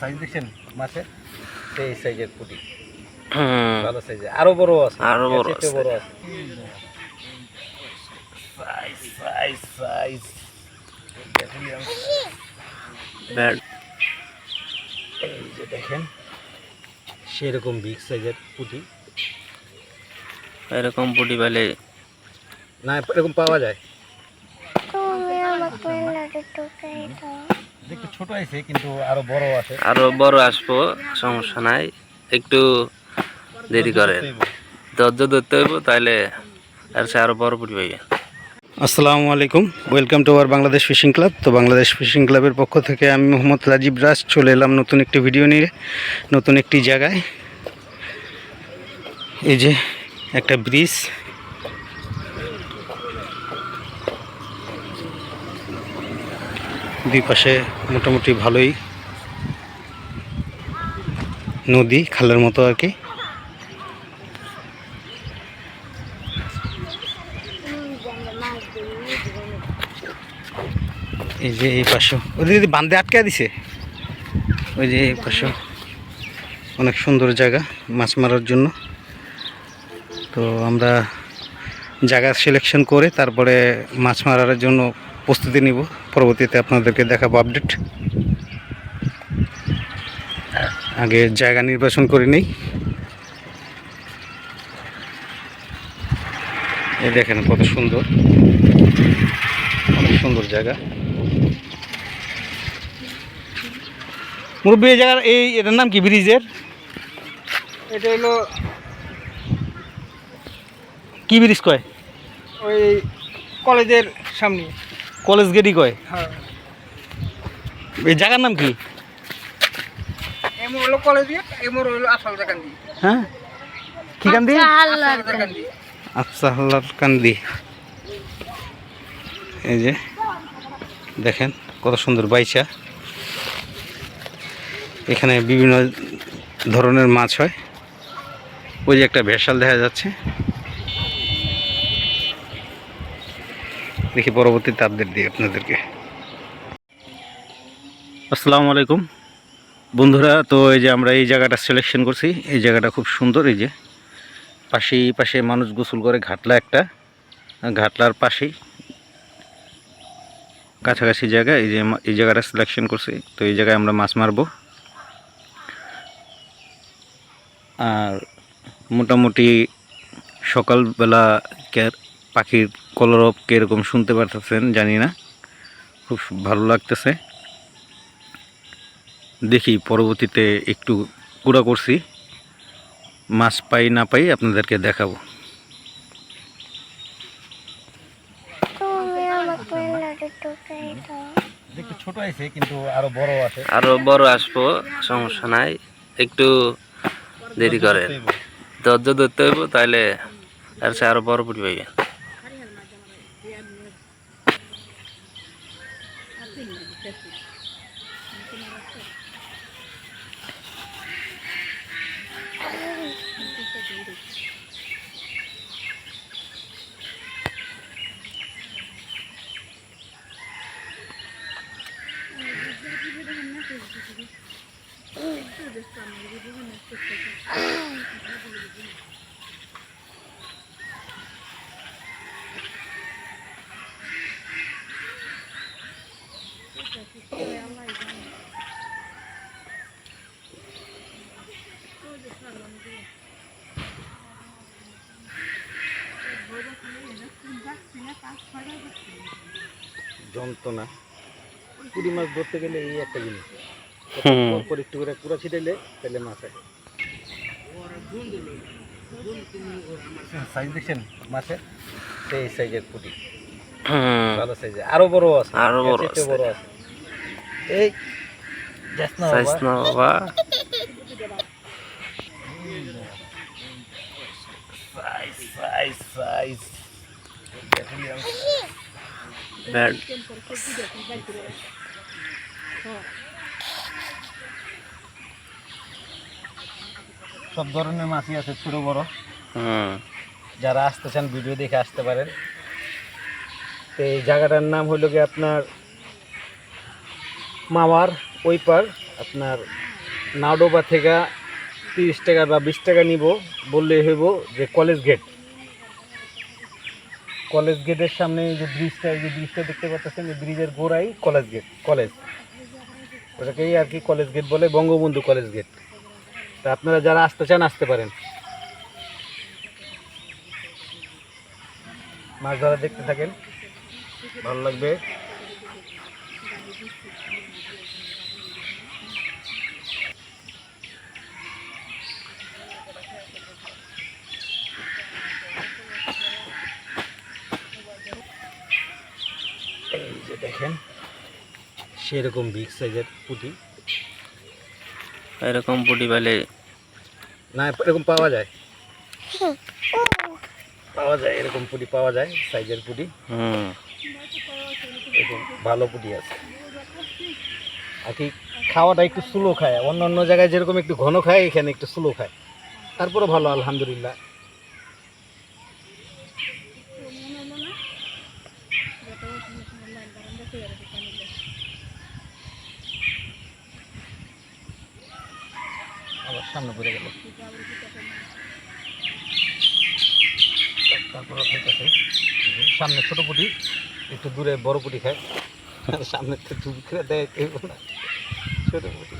Size দেখছেন মাছের? সেই সাইজের পুঁটি। হুম। ভালো সাইজের আরও বড় আছে। আরও বড় আছে। বড় আছে সাইজ সাইজ সাইজ দেখেন সেরকম বিগ সাইজের পুঁটি। এরকম পুটি পেলে না এরকম পাওয়া যায়। ছোট আছে কিন্তু আরও বড় আছে। আরও বড় আসব সমস্যা নাই। একটু দেরি করেন। ধৈর্য ধরতে হইব তাহলে আর সে আরও বড় পুটি পাইবে আসসালামু আলাইকুম welcome to our Bangladesh fishing club. তো বাংলাদেশ ফিশিং ক্লাবের পক্ষ থেকে আমি মোহাম্মদ রাজীব রাজ চলে এলাম নতুন একটি ভিডিও নিয়ে নতুন একটি জায়গায়। এই যে একটা ব্রিজ দুই পাশে মোটামুটি ভালোই নদী, খালের মতো আর কি। এই যে এই পাশে ওদের যদি বান্ধে আটকে দিছে। ওই যে এই পাশে অনেক সুন্দর জায়গা মাছ মারার জন্য। তো আমরা জায়গা সিলেকশন করে তারপরে মাছ মারার জন্য প্রস্তুতি নিব। পরবর্তীতে আপনাদেরকে দেখাবো আপডেট আগে জায়গা নির্বাচন করে নেই। এই দেখেন কত সুন্দর। অনেক সুন্দর জায়গা। মুরব্বী এই জায়গার এই এটার নাম কি? ব্রিজের? এটা হলো কি ব্রিজ কয়? ওই কলেজের সামনে। কলেজ গেটই কয়? হ্যাঁ। এই জায়গার নাম কি? হ্যাঁ? কি কান্দি। আচ্ছা হাল্লার কান্দি। এই যে দেখেন কত সুন্দর বাইচা। এখানে বিভিন্ন ধরনের মাছ হয়। ওই যে একটা ভেসাল দেখা যাচ্ছে। দেখি পরবর্তীতে আপডেট দিই আপনাদেরকে। আসসালামু আলাইকুম। বন্ধুরা, তো এই যে আমরা এই জায়গাটা সিলেকশন করছি, এই জায়গাটা খুব সুন্দর, এই যে পাশেই পাশে মানুষ গোসল করে, ঘাটলা একটা, ঘাটলার পাশেই। কাছাকাছি জায়গা, এই যে এই জায়গাটা সিলেকশন করছি, তো এই জায়গায় আমরা মাছ মারবো। আর মোটামুটি সকালবেলা পাখির কলরব কীরকম শুনতে পারতেছেন জানি না। খুব ভালো লাগতেছে। দেখি পরবর্তীতে একটু কুড়া করছি। মাছ পাই না পাই আপনাদেরকে দেখাবো। ছোট আছে কিন্তু আরও বড় আছে। আরও বড় আসব সমস্যা নাই। একটু দেরি করেন। ধৈর্য ধরতে হইব তাহলে আর সে আরও বড় পুটি ചെയ്തു যন্ত্রণা। পুরি মাছ ধরতে গেলে এই একটা জিনিস। পর একটু করে কুড়া ছিটাইলে তাহলে মাছ হয় সাইজ দেখছেন মাছের? সেই সাইজের পুঁটি। ভালো সাইজের আরও বড় আছে। আরও বড় আছে। বড় আছে। এই সাইজ বাবা। না বাবা। Size size size. ব্যাড সব ধরনের মাছই আছে ছোট বড়। যারা আসতে চান ভিডিও দেখে আসতে পারেন। তো এই জায়গাটার নাম হলো কি আপনার মামার ওই পার আপনার নাওডোবা থেকে তিরিশ টাকা বা বিশ টাকা নিব বললে হইব যে কলেজ গেট। কলেজ গেটের সামনে যে ব্রিজটা এই যে ব্রিজটা দেখতে পাচ্ছেন, এই ব্রিজের গোড়াই কলেজ গেট, কলেজ। ওটাকেই আর কি কলেজ গেট বলে, বঙ্গবন্ধু কলেজ গেট। তা আপনারা যারা আসতে চান, আসতে পারেন। মাছ ধরা দেখতে থাকেন। ভালো লাগবে। এই যে দেখেন সেরকম বিগ সাইজের পুঁটি। এরকম পুটি পাইলে না এরকম পাওয়া যায়। পাওয়া যায় এরকম পুঁটি পাওয়া যায় সাইজের পুঁটি। হুম। এরকম ভালো পুঁটি আছে। আর কি খাওয়াটা একটু স্লো খায়। অন্য অন্য জায়গায় যেরকম একটু ঘন খায় এখানে একটু স্লো খায়। তারপরে ভালো আলহামদুলিল্লাহ আবার সামনে পড়ে গেল। তারপরে খাইতেছে সামনে ছোট পুটি একটু দূরে বড় পুটি খায়। সামনে তো ডুব করে দেয় কেউ না। ছোট পুটি।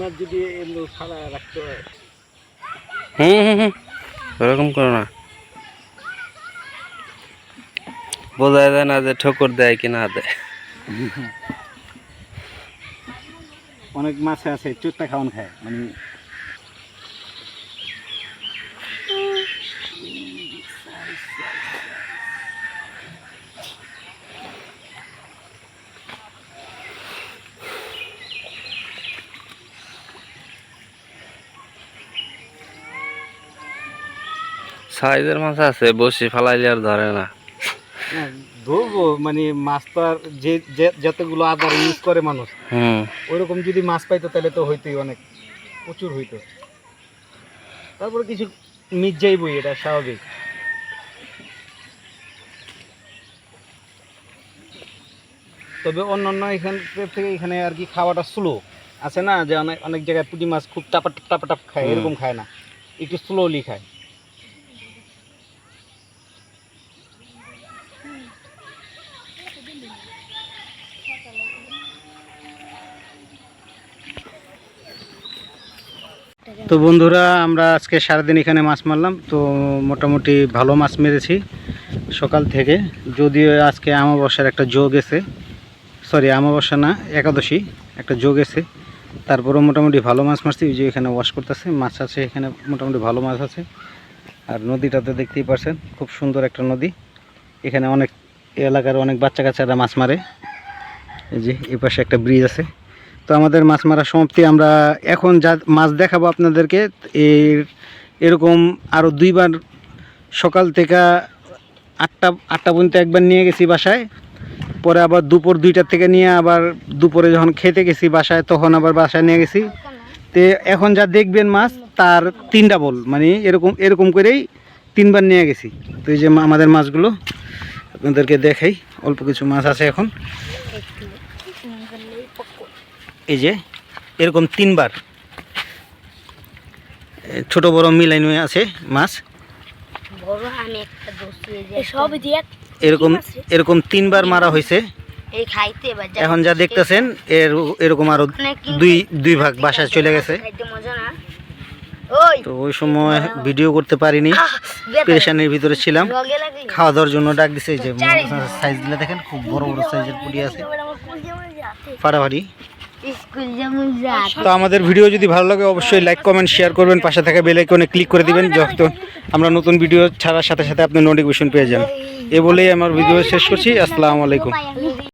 মাছ যদি ছাড়া রাখতে হয়। হুম হুম হুম। ওরকম করো না। বোঝা যায় না যে ঠোকর দেয় কি না দেয়। অনেক মাছ আছে, চুটটা খাওয়ান খায়। মানে সাইজের মাছ আছে বসি ফালাইলে আর ধরে না। না, ধরবো মানে মাছ তো আর যে যতগুলো আদার ইউজ করে মানুষ ওইরকম যদি মাছ পাইতো তাহলে তো হইতোই অনেক প্রচুর হইতো। তারপরে কিছু মিট যাইবই এটা স্বাভাবিক। তবে অন্যান্য এখান থেকে এখানে আর কি খাওয়াটা স্লো আছে না যে অনেক অনেক জায়গায় পুঁটি মাছ খুব টাপা টাপা টাপ খায় এরকম খায় না। একটু স্লোলি খায়। তো বন্ধুরা, আমরা আজকে সারাদিন এখানে মাছ মারলাম। তো মোটামুটি ভালো মাছ মেরেছি সকাল থেকে। যদিও আজকে আমাবস্যার একটা যোগ এসে সরি আমাবস্যা না, একাদশী একটা যোগ এসে, তারপরেও মোটামুটি ভালো মাছ মারছি। ওই যে এখানে ওয়াশ করতেছে, মাছ আছে এখানে, মোটামুটি ভালো মাছ আছে। আর নদীটাতে দেখতেই পারছেন, খুব সুন্দর একটা নদী। এখানে অনেক এলাকার অনেক বাচ্চা কাচ্চারা মাছ মারে। এই যে এই পাশে একটা ব্রিজ আছে। তো আমাদের মাছ মারা সমাপ্তি। আমরা এখন যা মাছ দেখাবো আপনাদেরকে, এর, এরকম আরও দুইবার সকাল থেকে আটটা আটটা পর্যন্ত একবার নিয়ে গেছি বাসায়। পরে আবার দুপুর দুইটার থেকে নিয়ে আবার দুপুরে যখন খেতে গেছি বাসায়, তখন আবার বাসায় নিয়ে গেছি। তো এখন যা দেখবেন মাছ, তার তিন ডাবল মানে এরকম এরকম করেই তিনবার নিয়ে গেছি। তো এই যে আমাদের মাছগুলো, আপনাদেরকে দেখাই, অল্প কিছু মাছ আছে এখন। এই যে এরকম তিনবার। ছোট বড় মিলাই নিয়ে আছে মাছ। এরকম এরকম তিনবার মারা হয়েছে। এই খাইতে এবার এখন যা দেখতেছেন এর এরকম আরও দুই দুই ভাগ বাসায় চলে গেছে। তো ওই সময় ভিডিও করতে পারিনি পেরেশানির ভিতরে ছিলাম। খাওয়া দাওয়ার জন্য ডাক দিছে এই যে সাইজ দিলে দেখেন খুব বড় বড় সাইজের পুটি আছে। ফাটাফাটি। তো আমাদের ভিডিও যদি ভালো লাগে, অবশ্যই লাইক কমেন্ট শেয়ার করবেন। পাশে থাকা বেল আইকনে ক্লিক করে দিবেন যখন আমরা নতুন ভিডিও ছাড়ার সাথে সাথে আপনি নোটিফিকেশন পেয়ে যান। এ বলেই আমার ভিডিও শেষ করছি। আসসালামু আলাইকুম।